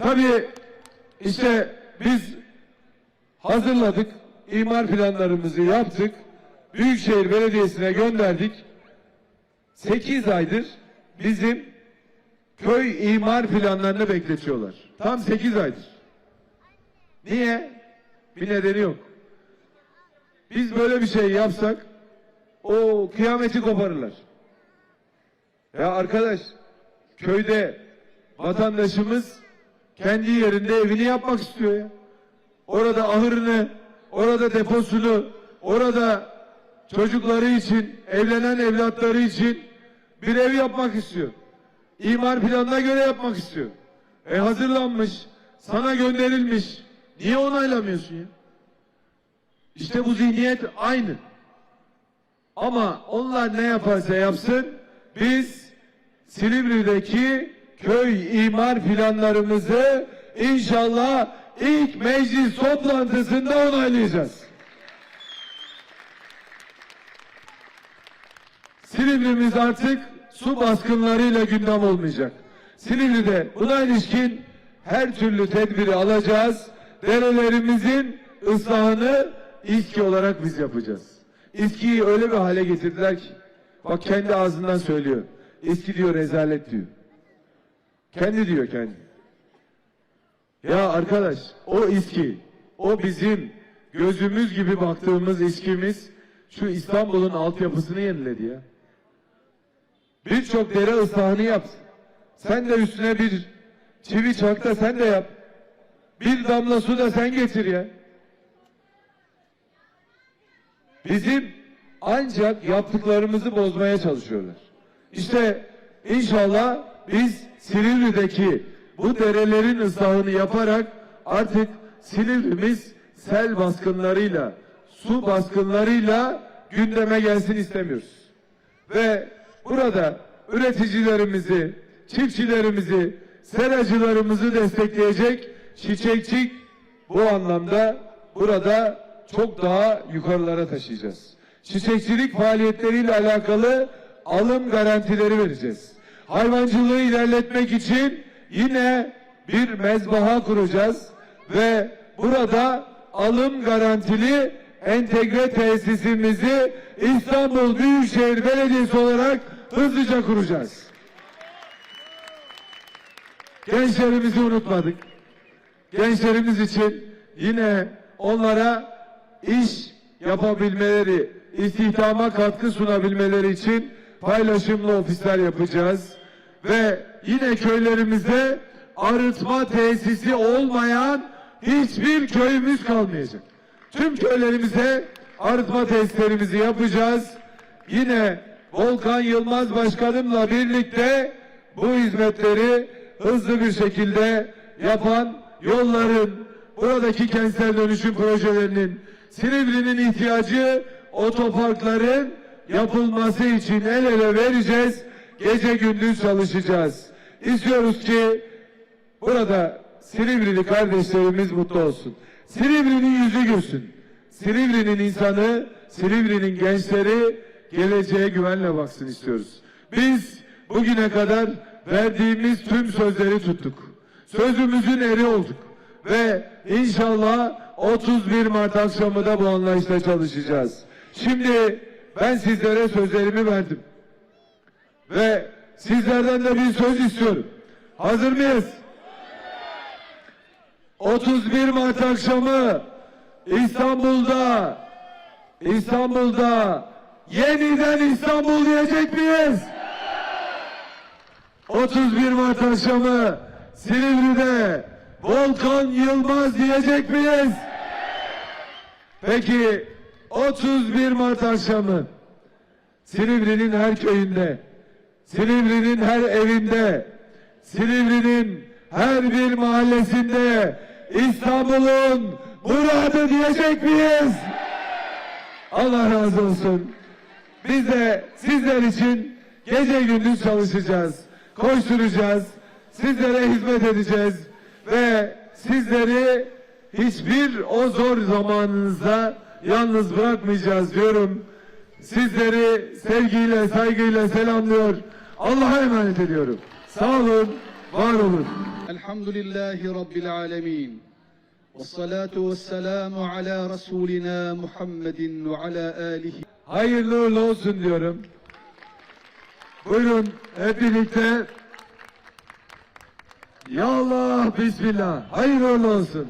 Tabii işte biz hazırladık, imar planlarımızı yaptık, Büyükşehir Belediyesi'ne gönderdik. 8 aydır bizim köy imar planlarını bekletiyorlar. Tam 8 aydır. Niye? Bir nedeni yok. Biz böyle bir şey yapsak o kıyameti koparırlar. Ya arkadaş köyde vatandaşımız kendi yerinde evini yapmak istiyor ya. Orada ahırını, orada deposunu, orada çocukları için, evlenen evlatları için bir ev yapmak istiyor. İmar planına göre yapmak istiyor. E hazırlanmış, sana gönderilmiş. Niye onaylamıyorsun ya? İşte bu zihniyet aynı. Ama onlar ne yaparsa yapsın biz Silivri'deki köy imar planlarımızı inşallah ilk meclis toplantısında onaylayacağız. Silivri'miz artık su baskınlarıyla gündem olmayacak. Silivri'de buna ilişkin her türlü tedbiri alacağız. Derelerimizin ıslahını İSKİ olarak biz yapacağız. İSKİ'yi öyle bir hale getirdiler ki bak kendi ağzından söylüyor. İSKİ diyor rezalet diyor. Kendi diyor kendi. Ya arkadaş o İSKİ o bizim gözümüz gibi baktığımız İSKİ'miz şu İstanbul'un altyapısını yeniledi ya. Birçok dere ıslahını yap. Sen de üstüne bir çivi çak da sen de yap. Bir damla su da sen getir ya. Bizim ancak yaptıklarımızı bozmaya çalışıyorlar. İşte inşallah biz Silivri'deki bu derelerin ıslahını yaparak artık Silivri'miz sel baskınlarıyla, su baskınlarıyla gündeme gelsin istemiyoruz. Ve burada üreticilerimizi, çiftçilerimizi, seracılarımızı destekleyecek çiçekçik bu anlamda burada çok daha yukarılara taşıyacağız. Çiçekçilik faaliyetleriyle alakalı alım garantileri vereceğiz. Hayvancılığı ilerletmek için yine bir mezbaha kuracağız ve burada alım garantili entegre tesisimizi İstanbul Büyükşehir Belediyesi olarak hızlıca kuracağız. Gençlerimizi unutmadık. Gençlerimiz için yine onlara iş yapabilmeleri, istihdama katkı sunabilmeleri için paylaşımlı ofisler yapacağız. Ve yine köylerimizde arıtma tesisi olmayan hiçbir köyümüz kalmayacak. Tüm köylerimize arıtma tesislerimizi yapacağız. Yine Volkan Yılmaz Başkanımla birlikte bu hizmetleri hızlı bir şekilde yapan yolların, buradaki kentsel dönüşüm projelerinin, Silivri'nin ihtiyacı otoparkların yapılması için el ele vereceğiz. Gece gündüz çalışacağız. İstiyoruz ki burada Silivri'li kardeşlerimiz mutlu olsun. Silivri'nin yüzü gülsün. Silivri'nin insanı, Silivri'nin gençleri geleceğe güvenle baksın istiyoruz. Biz bugüne kadar verdiğimiz tüm sözleri tuttuk. Sözümüzün eri olduk. Ve inşallah 31 Mart akşamı da bu anlayışla çalışacağız. Şimdi ben sizlere sözlerimi verdim. Ve sizlerden de bir söz istiyorum. Hazır mıyız? 31 Mart akşamı İstanbul'da İstanbul'da yeniden İstanbul diyecek miyiz? 31 Mart akşamı Silivri'de Volkan Yılmaz diyecek miyiz? Peki 31 Mart akşamı Silivri'nin her köyünde, Silivri'nin her evinde, Silivri'nin her bir mahallesinde İstanbul'un muradı diyecek miyiz? Allah razı olsun. Biz de sizler için gece gündüz çalışacağız, koşturacağız, sizlere hizmet edeceğiz ve sizleri hiçbir o zor zamanınızda yalnız bırakmayacağız diyorum. Sizleri sevgiyle, saygıyla selamlıyor. Allah'a emanet ediyorum. Sağ olun, var olun. الحمد لله رب العالمين والصلاة والسلام على رسولنا محمد وعلى آله Hayırlı uğurlu olsun diyorum. Buyurun hep birlikte. Ya Allah, Bismillah. Hayırlı uğurlu olsun.